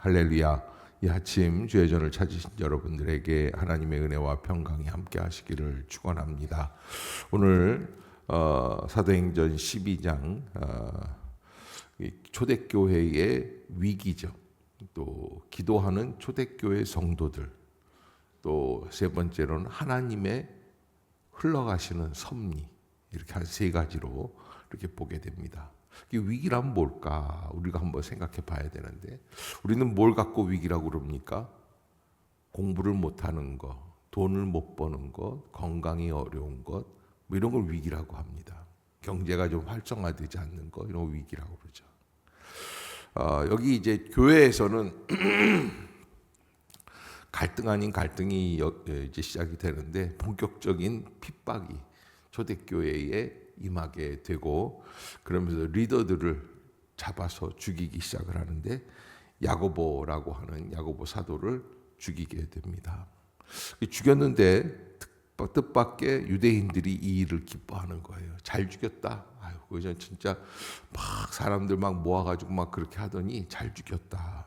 할렐루야. 이 아침 주의 전을 찾으신 여러분들에게 하나님의 은혜와 평강이 함께 하시기를 축원합니다. 오늘 어, 사도행전 12장 어, 초대교회의 위기죠. 또 기도하는 초대교회 성도들. 또 세 번째로는 하나님의 흘러가시는 섭리. 이렇게 한 세 가지로 이렇게 보게 됩니다. 위기란 뭘까? 우리가 한번 생각해 봐야 되는데 우리는 뭘 갖고 위기라고 그럽니까? 공부를 못하는 것, 돈을 못 버는 것, 건강이 어려운 것, 뭐 이런 걸 위기라고 합니다. 경제가 좀 활성화되지 않는 것 이런 걸 위기라고 그러죠. 어, 여기 이제 교회에서는 갈등 아닌 갈등이 이제 시작이 되는데 본격적인 핍박이 초대교회에 임하게 되고 그러면서 리더들을 잡아서 죽이기 시작을 하는데 야고보라고 하는 야고보 사도를 죽이게 됩니다. 죽였는데 뜻밖의 유대인들이 이 일을 기뻐하는 거예요. 잘 죽였다. 아유, 그저 진짜 막 사람들 막 모아가지고 막 그렇게 하더니 잘 죽였다.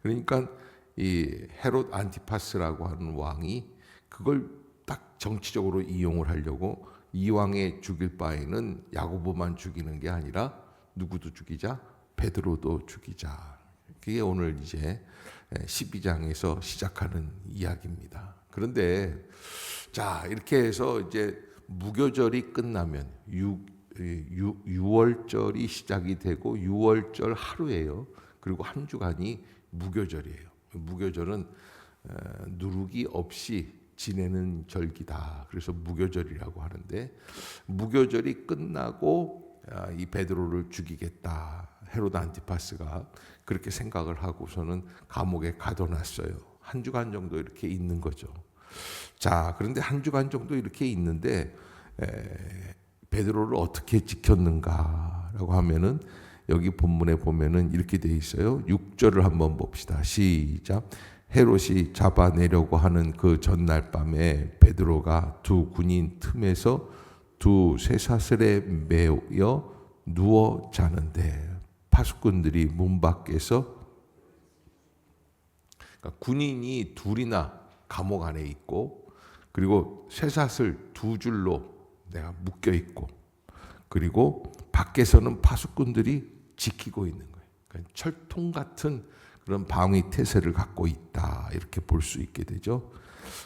그러니까 이 헤롯 안티파스라고 하는 왕이 그걸 딱 정치적으로 이용을 하려고 이왕에 죽일 바에는 야고보만 죽이는 게 아니라 누구도 죽이자 베드로도 죽이자. 그게 오늘 이제 12장에서 시작하는 이야기입니다. 그런데 자 이렇게 해서 이제 무교절이 끝나면 6, 6 월절이 시작이 되고 6월절 하루예요. 그리고 한 주간이 무교절이에요. 무교절은 누룩이 없이 지내는 절기다. 그래서 무교절이라고 하는데 무교절이 끝나고 아, 이 베드로를 죽이겠다. 헤로드 안티파스가 그렇게 생각을 하고서는 감옥에 가둬놨어요. 한 주간 정도 이렇게 있는 거죠. 자, 그런데 한 주간 정도 이렇게 있는데 에, 베드로를 어떻게 지켰는가라고 하면은 여기 본문에 보면은 이렇게 돼 있어요. 6절을 한번 봅시다. 시작. 헤롯이 잡아내려고 하는 그 전날 밤에 베드로가 두 군인 틈에서 두 쇠사슬에 매여 누워 자는데 파수꾼들이 문 밖에서 그러니까 군인이 둘이나 감옥 안에 있고 그리고 쇠사슬 두 줄로 내가 묶여 있고 그리고 밖에서는 파수꾼들이 지키고 있는 거예요. 그러니까 철통 같은 그런 방위 태세를 갖고 있다. 이렇게 볼 수 있게 되죠.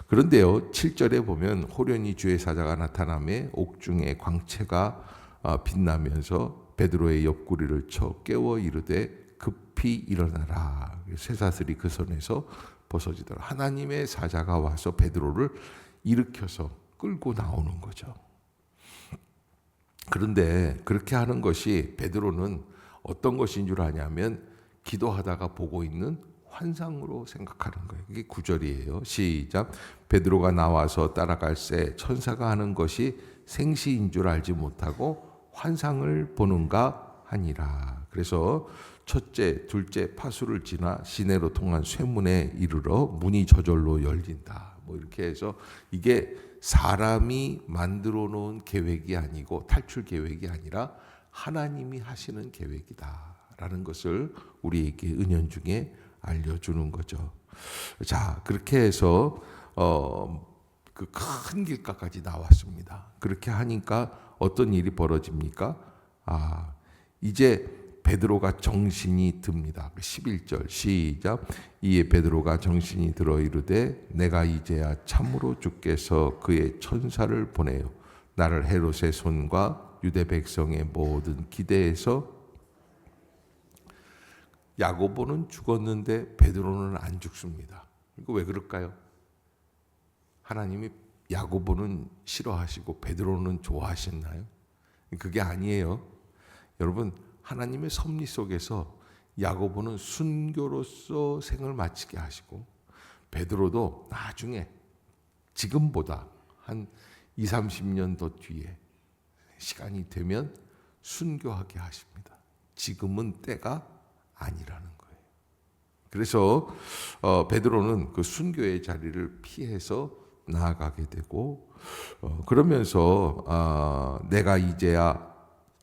그런데요, 7절에 보면 호련히 주의 사자가 나타남에 옥중에 광채가 아, 빛나면서 베드로의 옆구리를 쳐 깨워 이르되 급히 일어나라. 쇠사슬이 그 손에서 벗어지더라. 하나님의 사자가 와서 베드로를 일으켜서 끌고 나오는 거죠. 그런데 그렇게 하는 것이 베드로는 어떤 것인 줄 아냐면 기도하다가 보고 있는 환상으로 생각하는 거예요. 이게 구절이에요. 시작. 베드로가 나와서 따라갈새 천사가 하는 것이 생시인 줄 알지 못하고 환상을 보는가 하니라. 그래서 첫째, 둘째 파수를 지나 시내로 통한 쇠문에 이르러 문이 저절로 열린다. 뭐 이렇게 해서 이게 사람이 만들어 놓은 계획이 아니고 탈출 계획이 아니라 하나님이 하시는 계획이다. 라는 것을 우리에게 은연 중에 알려주는 거죠. 자, 그렇게 해서, 어, 그 큰 길가까지 나왔습니다. 그렇게 하니까 어떤 일이 벌어집니까? 아, 이제 베드로가 정신이 듭니다. 11절 시작. 이에 베드로가 정신이 들어 이르되 내가 이제야 참으로 주께서 그의 천사를 보내요. 나를 헤롯의 손과 유대 백성의 모든 기대에서 야고보는 죽었는데 베드로는 안 죽습니다. 이거 왜 그럴까요? 하나님이 야고보는 싫어하시고 베드로는 좋아하셨나요? 그게 아니에요. 여러분 하나님의 섭리 속에서 야고보는 순교로서 생을 마치게 하시고 베드로도 나중에 지금보다 한 2, 30년 더 뒤에 시간이 되면 순교하게 하십니다. 지금은 때가 아니라는 거예요. 그래서 어, 베드로는 그 순교의 자리를 피해서 나아가게 되고 어, 그러면서 아, 내가 이제야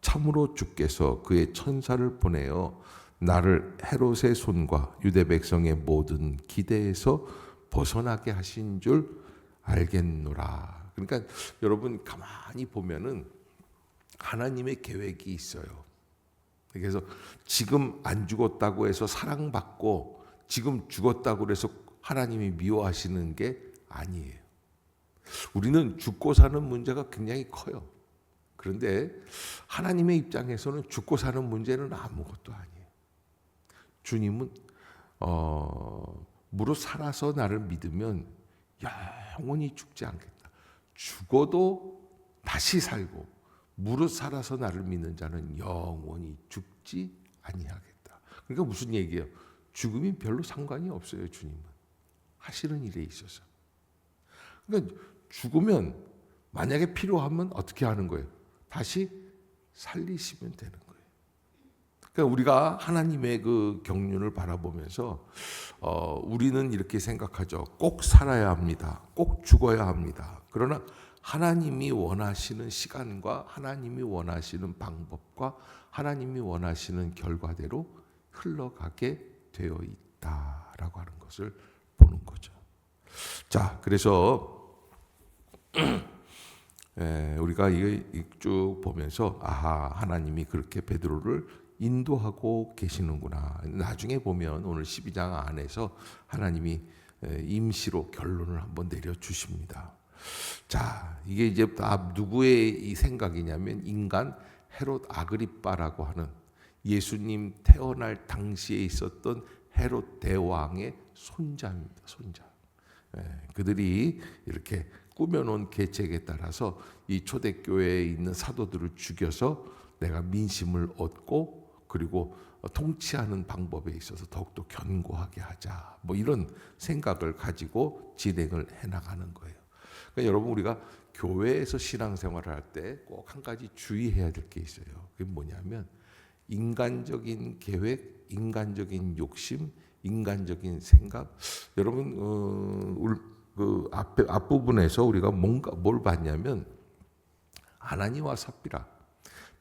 참으로 주께서 그의 천사를 보내어 나를 헤롯의 손과 유대 백성의 모든 기대에서 벗어나게 하신 줄 알겠노라. 그러니까 여러분 가만히 보면은 하나님의 계획이 있어요. 그래서 지금 안 죽었다고 해서 사랑받고 지금 죽었다고 해서 하나님이 미워하시는 게 아니에요. 우리는 죽고 사는 문제가 굉장히 커요. 그런데 하나님의 입장에서는 죽고 사는 문제는 아무것도 아니에요. 주님은 어, 무릇 살아서 나를 믿으면 영원히 죽지 않겠다. 죽어도 다시 살고 무릇 살아서 나를 믿는 자는 영원히 죽지 아니하겠다. 그러니까 무슨 얘기예요? 죽음이 별로 상관이 없어요, 주님은. 하시는 일에 있어서. 그러니까 죽으면 만약에 필요하면 어떻게 하는 거예요? 다시 살리시면 되는 거예요. 그러니까 우리가 하나님의 그 경륜을 바라보면서 어, 우리는 이렇게 생각하죠. 꼭 살아야 합니다. 꼭 죽어야 합니다. 그러나 하나님이 원하시는 시간과 하나님이 원하시는 방법과 하나님이 원하시는 결과대로 흘러가게 되어 있다라고 하는 것을 보는 거죠. 자, 그래서 에, 우리가 이쭉 보면서 아하 하나님이 그렇게 베드로를 인도하고 계시는구나. 나중에 보면 오늘 12장 안에서 하나님이 임시로 결론을 한번 내려 주십니다. 자, 이게 이제 다 누구의 이 생각이냐면 인간 헤롯 아그리빠라고 하는 예수님 태어날 당시에 있었던 헤롯 대왕의 손자입니다. 손자. 그들이 이렇게 꾸며놓은 계책에 따라서 이 초대교회에 있는 사도들을 죽여서 내가 민심을 얻고 그리고 통치하는 방법에 있어서 더욱더 견고하게 하자. 뭐 이런 생각을 가지고 진행을 해나가는 거예요. 그러니까 여러분 우리가 교회에서 신앙생활을 할 때 꼭 한 가지 주의해야 될 게 있어요. 그게 뭐냐면 인간적인 계획, 인간적인 욕심, 인간적인 생각. 여러분 어, 그 앞에 앞부분에서 우리가 뭔가 뭘 봤냐면 아나니와 삽비라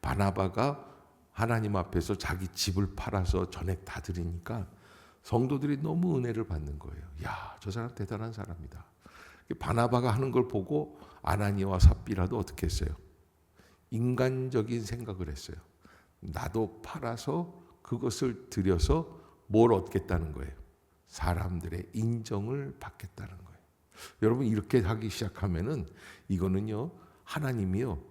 바나바가 하나님 앞에서 자기 집을 팔아서 전액 다 드리니까 성도들이 너무 은혜를 받는 거예요. 야, 저 사람 대단한 사람이다. 바나바가 하는 걸 보고 아나니와 삽비라도 어떻게 했어요? 인간적인 생각을 했어요. 나도 팔아서 그것을 들여서 뭘 얻겠다는 거예요. 사람들의 인정을 받겠다는 거예요. 여러분 이렇게 하기 시작하면은 이거는요 하나님이요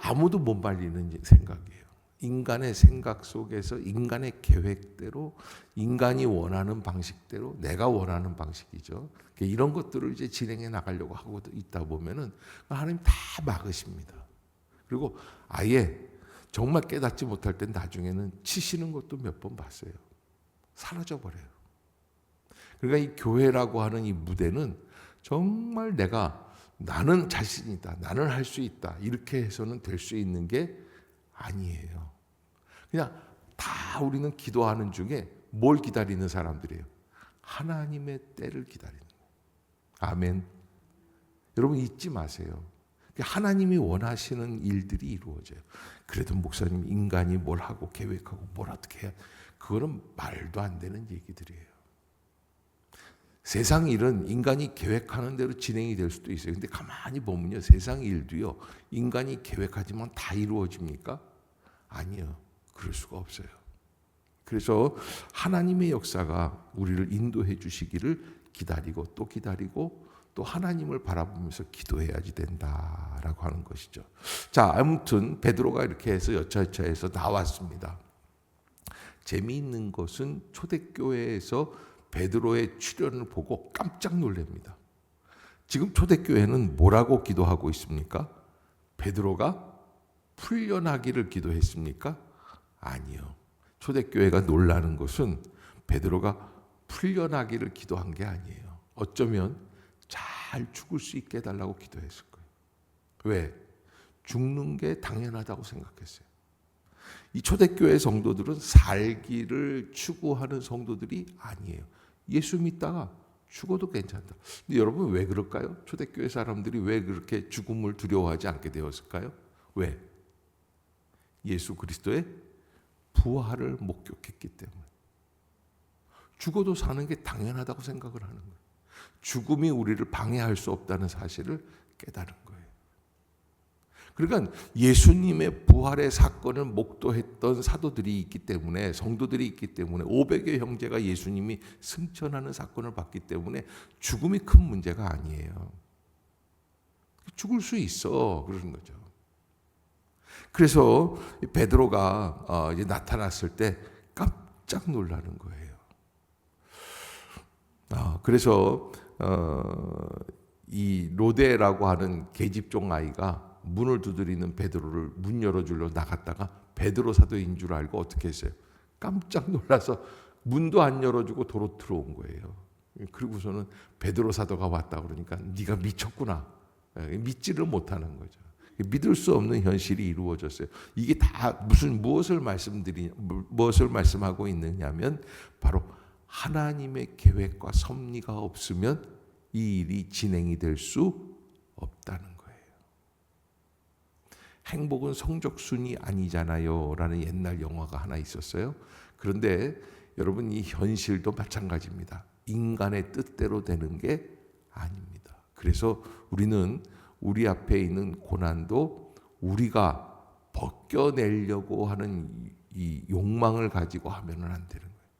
아무도 못 말리는 생각이에요. 인간의 생각 속에서 인간의 계획대로 인간이 원하는 방식대로 내가 원하는 방식이죠. 이런 것들을 이제 진행해 나가려고 하고 있다 보면은 하나님 다 막으십니다. 그리고 아예 정말 깨닫지 못할 땐 나중에는 치시는 것도 몇 번 봤어요. 사라져 버려요. 그러니까 이 교회라고 하는 이 무대는 정말 내가 나는 자신이다. 나는 할 수 있다. 이렇게 해서는 될 수 있는 게 아니에요. 그냥 다 우리는 기도하는 중에 뭘 기다리는 사람들이에요? 하나님의 때를 기다리는 거예요. 아멘. 여러분 잊지 마세요. 하나님이 원하시는 일들이 이루어져요. 그래도 목사님 인간이 뭘 하고 계획하고 뭘 어떻게 해야 그거는 말도 안 되는 얘기들이에요. 세상 일은 인간이 계획하는 대로 진행이 될 수도 있어요. 근데 가만히 보면요. 세상 일도요. 인간이 계획하지만 다 이루어집니까? 아니요. 그럴 수가 없어요. 그래서 하나님의 역사가 우리를 인도해 주시기를 기다리고 또 기다리고 또 하나님을 바라보면서 기도해야지 된다라고 하는 것이죠. 자, 아무튼 베드로가 이렇게 해서 여차여차해서 나왔습니다. 재미있는 것은 초대교회에서 베드로의 출현을 보고 깜짝 놀랍니다. 지금 초대교회는 뭐라고 기도하고 있습니까? 베드로가 풀려나기를 기도했습니까? 아니요. 초대교회가 놀라는 것은 베드로가 풀려나기를 기도한 게 아니에요. 어쩌면 잘 죽을 수 있게 해달라고 기도했을 거예요. 왜? 죽는 게 당연하다고 생각했어요. 이 초대교회 성도들은 살기를 추구하는 성도들이 아니에요. 예수 믿다가 죽어도 괜찮다. 근데 여러분 왜 그럴까요? 초대교회 사람들이 왜 그렇게 죽음을 두려워하지 않게 되었을까요? 왜? 예수 그리스도의 부활을 목격했기 때문에 죽어도 사는 게 당연하다고 생각을 하는 거예요. 죽음이 우리를 방해할 수 없다는 사실을 깨달은. 그러니까 예수님의 부활의 사건을 목도했던 사도들이 있기 때문에 성도들이 있기 때문에 500여 형제가 예수님이 승천하는 사건을 봤기 때문에 죽음이 큰 문제가 아니에요. 죽을 수 있어 그러는 거죠. 그래서 베드로가 어, 이제 나타났을 때 깜짝 놀라는 거예요. 아, 그래서 어, 이 로데라고 하는 계집종 아이가 문을 두드리는 베드로를 문 열어주려 나갔다가 베드로 사도인 줄 알고 어떻게 했어요? 깜짝 놀라서 문도 안 열어주고 도로 들어온 거예요. 그리고서는 베드로 사도가 왔다 그러니까 네가 미쳤구나. 예, 믿지를 못하는 거죠. 믿을 수 없는 현실이 이루어졌어요. 이게 다 무슨 무엇을 말씀드리 무엇을 말씀하고 있느냐면 바로 하나님의 계획과 섭리가 없으면 이 일이 진행이 될 수 없다는. 행복은 성적순이 아니잖아요 라는 옛날 영화가 하나 있었어요. 그런데 여러분 이 현실도 마찬가지입니다. 인간의 뜻대로 되는 게 아닙니다. 그래서 우리는 우리 앞에 있는 고난도 우리가 벗겨내려고 하는 이 욕망을 가지고 하면은 안 되는 거예요.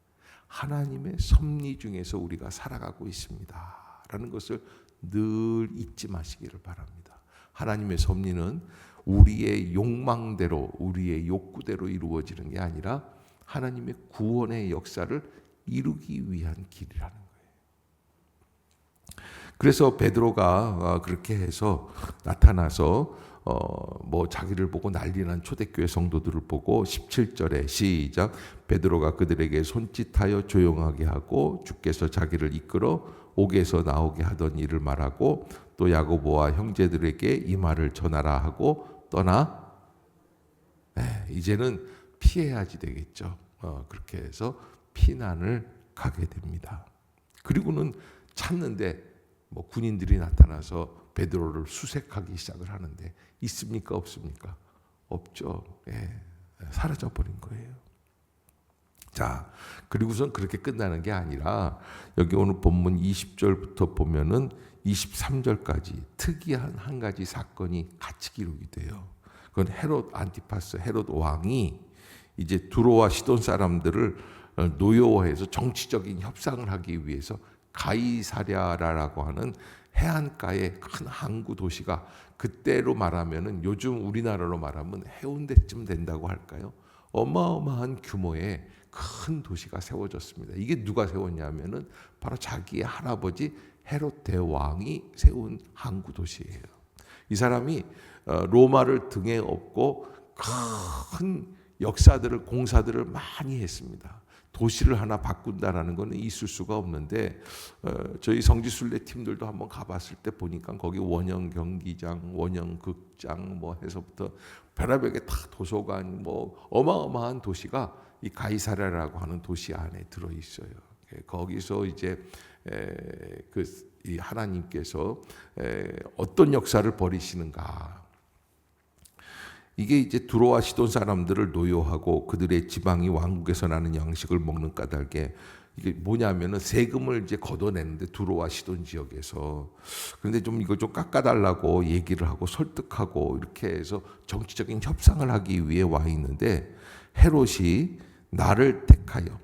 하나님의 섭리 중에서 우리가 살아가고 있습니다. 라는 것을 늘 잊지 마시기를 바랍니다. 하나님의 섭리는 우리의 욕망대로, 우리의 욕구대로 이루어지는 게 아니라 하나님의 구원의 역사를 이루기 위한 길이라는 거예요. 그래서 베드로가 어, 그렇게 해서 나타나서 어 뭐 자기를 보고 난리난 초대교회 성도들을 보고 17절에 시작 베드로가 그들에게 손짓하여 조용하게 하고 주께서 자기를 이끌어 옥에서 나오게 하던 일을 말하고 또 야고보와 형제들에게 이 말을 전하라 하고 떠나 네, 이제는 피해야지 되겠죠. 어, 그렇게 해서 피난을 가게 됩니다. 그리고는 찾는데 뭐 군인들이 나타나서 베드로를 수색하기 시작을 하는데 있습니까 없습니까? 없죠. 예, 사라져 버린 거예요. 자, 그리고선 그렇게 끝나는 게 아니라 여기 오늘 본문 20절부터 보면은 23절까지 특이한 한 가지 사건이 같이 기록이 돼요. 그건 헤롯 안티파스 헤롯 왕이 이제 두로와 시돈 사람들을 노여워해서 정치적인 협상을 하기 위해서 가이사랴라고 하는 해안가의 큰 항구 도시가 그때로 말하면은 요즘 우리나라로 말하면 해운대쯤 된다고 할까요? 어마어마한 규모의 큰 도시가 세워졌습니다. 이게 누가 세웠냐면은 바로 자기의 할아버지 헤롯 대왕이 세운 항구 도시예요. 이 사람이 어, 로마를 등에 업고 큰 역사들을 공사들을 많이 했습니다. 도시를 하나 바꾼다라는 것은 있을 수가 없는데 어, 저희 성지순례 팀들도 한번 가봤을 때 보니까 거기 원형 경기장, 원형 극장 뭐 해서부터 별의별 게 다 도서관 뭐 어마어마한 도시가 이 가이사라라고 하는 도시 안에 들어 있어요. 예, 거기서 이제 그 하나님께서 어떤 역사를 벌이시는가. 이게 이제 두로와 시돈 사람들을 노여하고 그들의 지방이 왕국에서 나는 양식을 먹는 까닭에 이게 뭐냐면은 세금을 이제 걷어내는데 두로와 시돈 지역에서. 그런데 좀 이걸 좀 깎아달라고 얘기를 하고 설득하고 이렇게 해서 정치적인 협상을 하기 위해 와 있는데 헤롯이 나를 택하여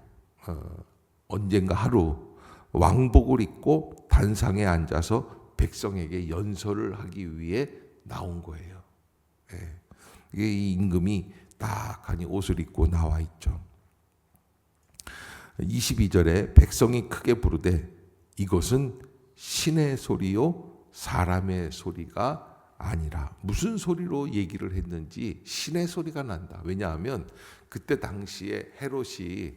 어, 언젠가 하루 왕복을 입고 단상에 앉아서 백성에게 연설을 하기 위해 나온 거예요. 예. 이게 이 임금이 딱하니 옷을 입고 나와 있죠. 22절에 백성이 크게 부르되 이것은 신의 소리요 사람의 소리가 아니라 무슨 소리로 얘기를 했는지 신의 소리가 난다. 왜냐하면 그때 당시에 헤롯이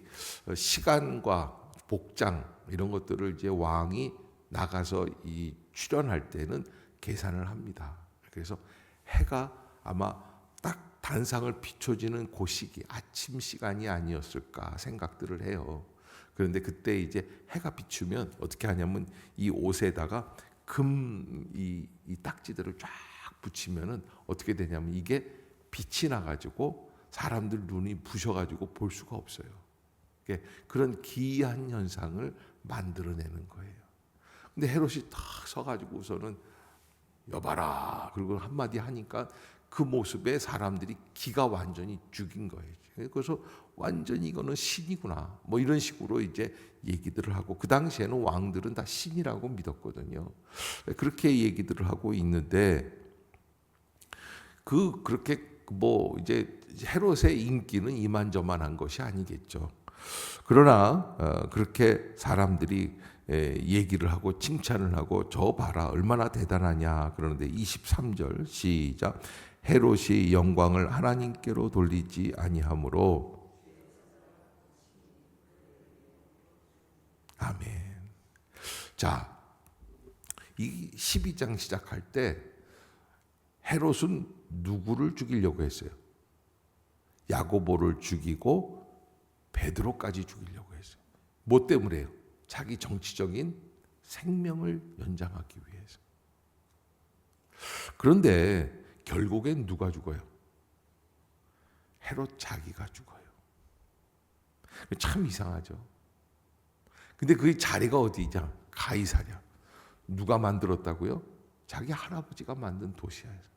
시간과 복장 이런 것들을 이제 왕이 나가서 이 출연할 때는 계산을 합니다. 그래서 해가 아마 딱 단상을 비춰지는 그 시기 아침 시간이 아니었을까 생각들을 해요. 그런데 그때 이제 해가 비추면 어떻게 하냐면 이 옷에다가 금이 이 딱지들을 쫙 붙이면은 어떻게 되냐면 이게 빛이 나가지고 사람들 눈이 부셔가지고 볼 수가 없어요. 이게 그런 기이한 현상을 만들어내는 거예요. 근데 헤롯이 탁 서가지고서는 여봐라 그리고 한마디 하니까 그 모습에 사람들이 기가 완전히 죽인 거예요. 그래서 완전히 이거는 신이구나. 뭐 이런 식으로 이제 얘기들을 하고 그 당시에는 왕들은 다 신이라고 믿었거든요. 그렇게 얘기들을 하고 있는데 그 그렇게 뭐 이제 헤롯의 인기는 이만저만한 것이 아니겠죠. 그러나 어, 그렇게 사람들이 에, 얘기를 하고 칭찬을 하고 저 봐라 얼마나 대단하냐 그러는데 23절 시작 헤롯이 영광을 하나님께로 돌리지 아니하므로 아멘. 자, 이 12장 시작할 때 헤롯은 누구를 죽이려고 했어요? 야고보를 죽이고 베드로까지 죽이려고 했어요. 뭐 때문에요? 자기 정치적인 생명을 연장하기 위해서. 그런데 결국엔 누가 죽어요? 헤롯 자기가 죽어요. 참 이상하죠. 근데 그 자리가 어디냐? 가이사랴. 누가 만들었다고요? 자기 할아버지가 만든 도시야에서.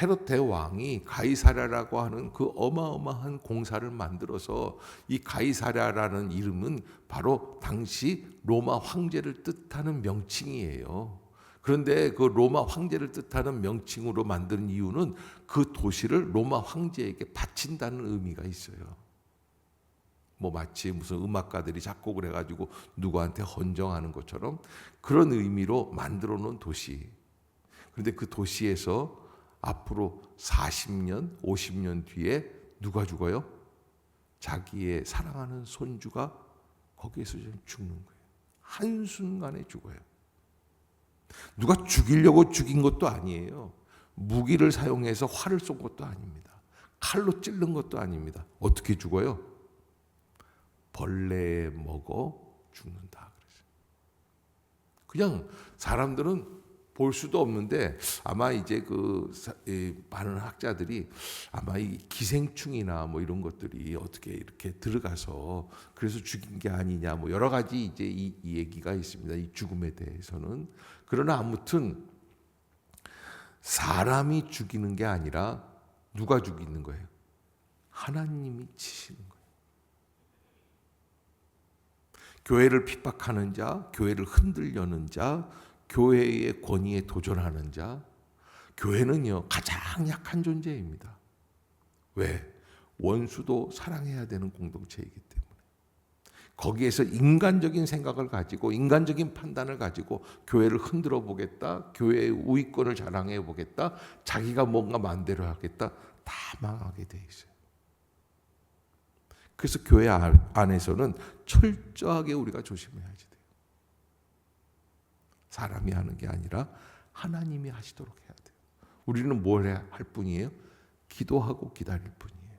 헤롯 대왕이 가이사랴라고 하는 그 어마어마한 공사를 만들어서 이 가이사랴라는 이름은 바로 당시 로마 황제를 뜻하는 명칭이에요. 그런데 그 로마 황제를 뜻하는 명칭으로 만든 이유는 그 도시를 로마 황제에게 바친다는 의미가 있어요. 뭐 마치 무슨 음악가들이 작곡을 해가지고 누구한테 헌정하는 것처럼 그런 의미로 만들어 놓은 도시. 그런데 그 도시에서 앞으로 40년, 50년 뒤에 누가 죽어요? 자기의 사랑하는 손주가 거기에서 죽는 거예요. 한순간에 죽어요. 누가 죽이려고 죽인 것도 아니에요. 무기를 사용해서 활을 쏜 것도 아닙니다. 칼로 찔른 것도 아닙니다. 어떻게 죽어요? 벌레에 먹어 죽는다. 그냥 사람들은 볼 수도 없는데 아마 이제 그 많은 학자들이 아마 이 기생충이나 뭐 이런 것들이 어떻게 이렇게 들어가서 그래서 죽인 게 아니냐 뭐 여러 가지 이제 이, 이 얘기가 있습니다. 이 죽음에 대해서는 그러나 아무튼 사람이 죽이는 게 아니라 누가 죽이는 거예요? 하나님이 치시는 거예요. 교회를 핍박하는 자, 교회를 흔들려는 자, 교회의 권위에 도전하는 자, 교회는요, 가장 약한 존재입니다. 왜? 원수도 사랑해야 되는 공동체이기 때문에. 거기에서 인간적인 생각을 가지고, 인간적인 판단을 가지고, 교회를 흔들어 보겠다, 교회의 우위권을 자랑해 보겠다, 자기가 뭔가 마음대로 하겠다, 다 망하게 돼 있어요. 그래서 교회 안에서는 철저하게 우리가 조심해야지. 사람이 하는 게 아니라 하나님이 하시도록 해야 돼요. 우리는 뭘 할 뿐이에요? 기도하고 기다릴 뿐이에요.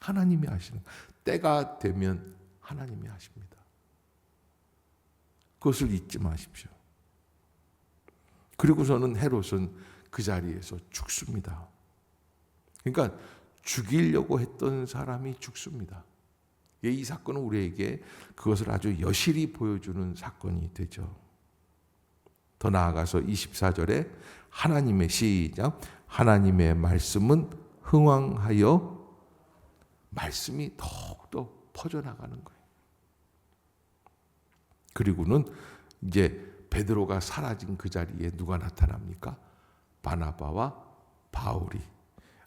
하나님이 하시는 때가 되면 하나님이 하십니다. 그것을 잊지 마십시오. 그리고서는 헤롯은 그 자리에서 죽습니다. 그러니까 죽이려고 했던 사람이 죽습니다. 예, 이 사건은 우리에게 그것을 아주 여실히 보여주는 사건이 되죠. 더 나아가서 24절에 하나님의 시작 하나님의 말씀은 흥왕하여 말씀이 더욱더 퍼져나가는 거예요. 그리고는 이제 베드로가 사라진 그 자리에 누가 나타납니까? 바나바와 바울이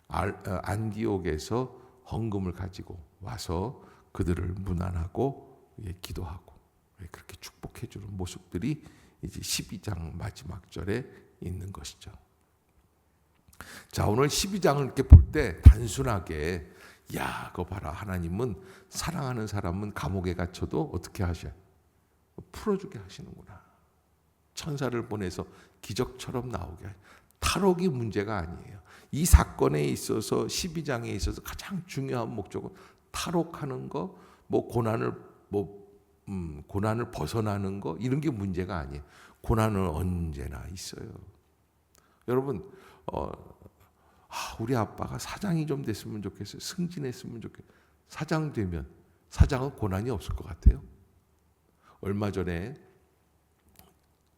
어, 안디옥에서 헌금을 가지고 와서 그들을 문안하고 기도하고 그렇게 축복해 주는 모습들이 이제 12장 마지막 절에 있는 것이죠. 자, 오늘 12장을 이렇게 볼 때 단순하게 야, 그거 봐라. 하나님은 사랑하는 사람은 감옥에 갇혀도 어떻게 하셔? 풀어주게 하시는구나. 천사를 보내서 기적처럼 나오게. 탈옥이 문제가 아니에요. 이 사건에 있어서 12장에 있어서 가장 중요한 목적은 탈옥하는 거, 뭐 고난을 뭐 음, 고난을 벗어나는 거 이런 게 문제가 아니에요. 고난은 언제나 있어요. 여러분 어, 아, 우리 아빠가 사장이 좀 됐으면 좋겠어요. 승진했으면 좋겠어요. 사장 되면 사장은 고난이 없을 것 같아요. 얼마 전에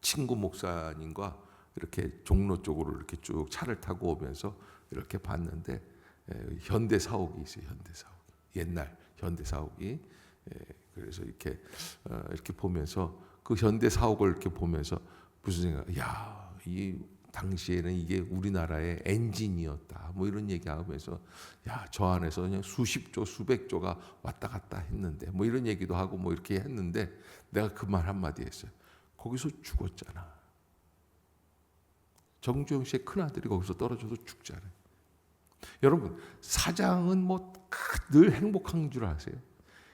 친구 목사님과 이렇게 종로 쪽으로 이렇게 쭉 차를 타고 오면서 이렇게 봤는데 에, 현대 사옥이 있어요. 현대 사옥. 옛날 현대 사옥이 에, 그래서 이렇게 어, 이렇게 보면서 그 현대 사옥을 이렇게 보면서 무슨 생각? 야, 이 당시에는 이게 우리나라의 엔진이었다. 뭐 이런 얘기하면서 야, 저 안에서 그냥 수십 조, 수백 조가 왔다 갔다 했는데 뭐 이런 얘기도 하고 뭐 이렇게 했는데 내가 그 말 한마디 했어요. 거기서 죽었잖아. 정주영 씨의 큰 아들이 거기서 떨어져서 죽잖아요. 여러분 사장은 뭐 늘 행복한 줄 아세요?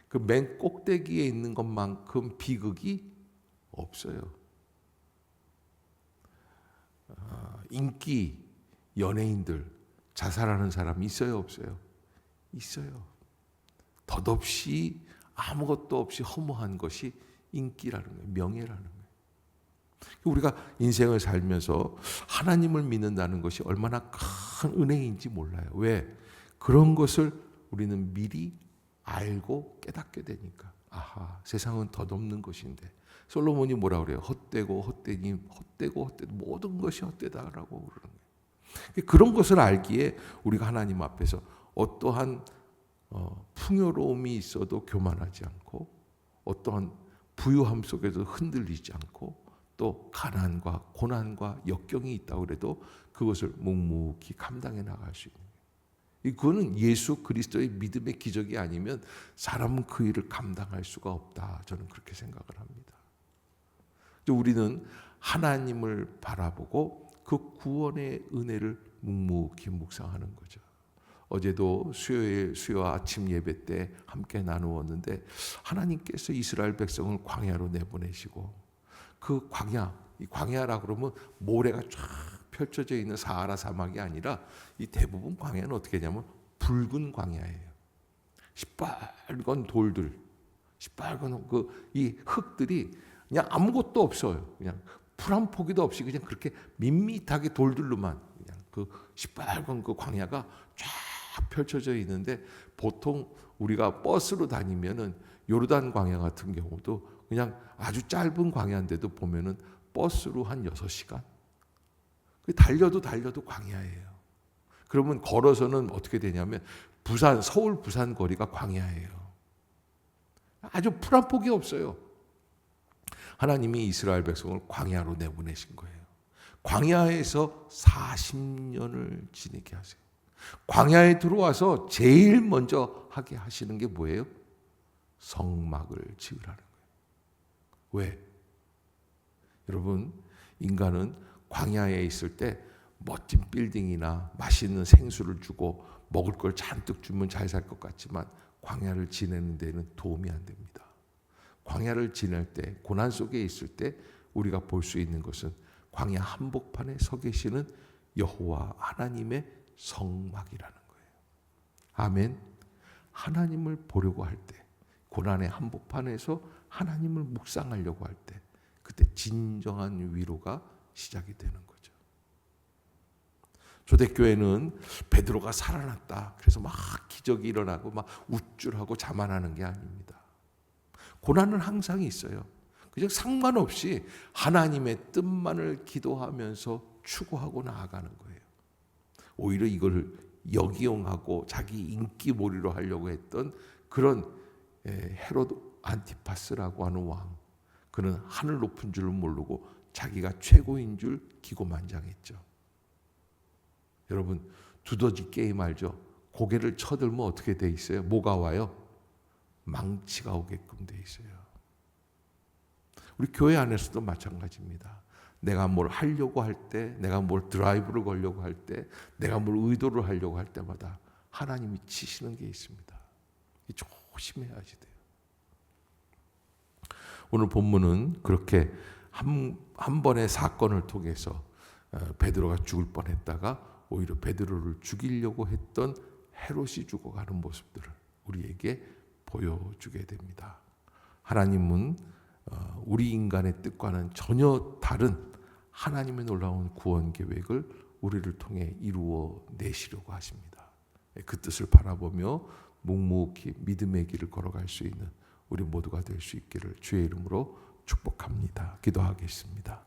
그 맨 꼭대기에 있는 것만큼 비극이 없어요. 아, 인기 연예인들 자살하는 사람 있어요 없어요? 있어요. 덧없이 아무것도 없이 허무한 것이 인기라는 거예요. 명예라는 거예요. 우리가 인생을 살면서 하나님을 믿는다는 것이 얼마나 큰 은혜인지 몰라요. 왜? 그런 것을 우리는 미리 알고 깨닫게 되니까. 아하, 세상은 덧없는 것인데. 솔로몬이 뭐라 그래요? 헛되고 헛되니 헛되고 헛되고 모든 것이 헛되다라고 그러는 거예요. 그런 것을 알기에 우리가 하나님 앞에서 어떠한 어, 풍요로움이 있어도 교만하지 않고 어떠한 부유함 속에도 흔들리지 않고 또 가난과 고난과 역경이 있다고 그래도 그것을 묵묵히 감당해 나갈 수 있는 거예요. 그거는 예수 그리스도의 믿음의 기적이 아니면 사람은 그 일을 감당할 수가 없다. 저는 그렇게 생각을 합니다. 우리는 하나님을 바라보고 그 구원의 은혜를 묵묵히 묵상하는 거죠. 어제도 수요일 수요 아침 예배 때 함께 나누었는데 하나님께서 이스라엘 백성을 광야로 내보내시고 그 광야 이 광야라 그러면 모래가 쫙 펼쳐져 있는 사하라 사막이 아니라 이 대부분 광야는 어떻게 되냐면 붉은 광야예요. 시뻘건 돌들, 시뻘건 그 이 흙들이 그냥 아무것도 없어요. 그냥 풀 한 포기도 없이 그냥 그렇게 밋밋하게 돌들로만 그냥 그 시뻘건 그 광야가 쫙 펼쳐져 있는데 보통 우리가 버스로 다니면은 요르단 광야 같은 경우도 그냥 아주 짧은 광야인데도 보면은 버스로 한 6시간. 달려도 달려도 광야예요. 그러면 걸어서는 어떻게 되냐면 부산, 서울 부산 거리가 광야예요. 아주 풀한 폭이 없어요. 하나님이 이스라엘 백성을 광야로 내보내신 거예요. 광야에서 40년을 지내게 하세요. 광야에 들어와서 제일 먼저 하게 하시는 게 뭐예요? 성막을 지으라는. 왜? 여러분, 인간은 광야에 있을 때 멋진 빌딩이나 맛있는 생수를 주고 먹을 걸 잔뜩 주면 잘 살 것 같지만 광야를 지내는 데는 도움이 안 됩니다. 광야를 지낼 때 고난 속에 있을 때 우리가 볼 수 있는 것은 광야 한복판에 서 계시는 여호와 하나님의 성막이라는 거예요. 아멘. 하나님을 보려고 할 때 고난의 한복판에서 하나님을 묵상하려고 할 때 그때 진정한 위로가 시작이 되는 거죠. 초대교회는 베드로가 살아났다. 그래서 막 기적이 일어나고 막 우쭐하고 자만하는 게 아닙니다. 고난은 항상 있어요. 그냥 상관없이 하나님의 뜻만을 기도하면서 추구하고 나아가는 거예요. 오히려 이걸 역이용하고 자기 인기몰이로 하려고 했던 그런 헤롯 안티파스라고 하는 왕. 그는 하늘 높은 줄을 모르고 자기가 최고인 줄 기고만장했죠. 여러분 두더지 게임 알죠? 고개를 쳐들면 어떻게 돼 있어요? 뭐가 와요? 망치가 오게끔 돼 있어요. 우리 교회 안에서도 마찬가지입니다. 내가 뭘 하려고 할 때, 내가 뭘 드라이브를 걸려고 할 때, 내가 뭘 의도를 하려고 할 때마다 하나님이 치시는 게 있습니다. 조심해야지 돼요. 오늘 본문은 그렇게 한, 한 번의 사건을 통해서 어, 베드로가 죽을 뻔했다가 오히려 베드로를 죽이려고 했던 헤롯이 죽어가는 모습들을 우리에게 보여주게 됩니다. 하나님은 어, 우리 인간의 뜻과는 전혀 다른 하나님의 놀라운 구원 계획을 우리를 통해 이루어 내시려고 하십니다. 그 뜻을 바라보며 묵묵히 믿음의 길을 걸어갈 수 있는 우리 모두가 될 수 있기를 주의 이름으로 축복합니다. 기도하겠습니다.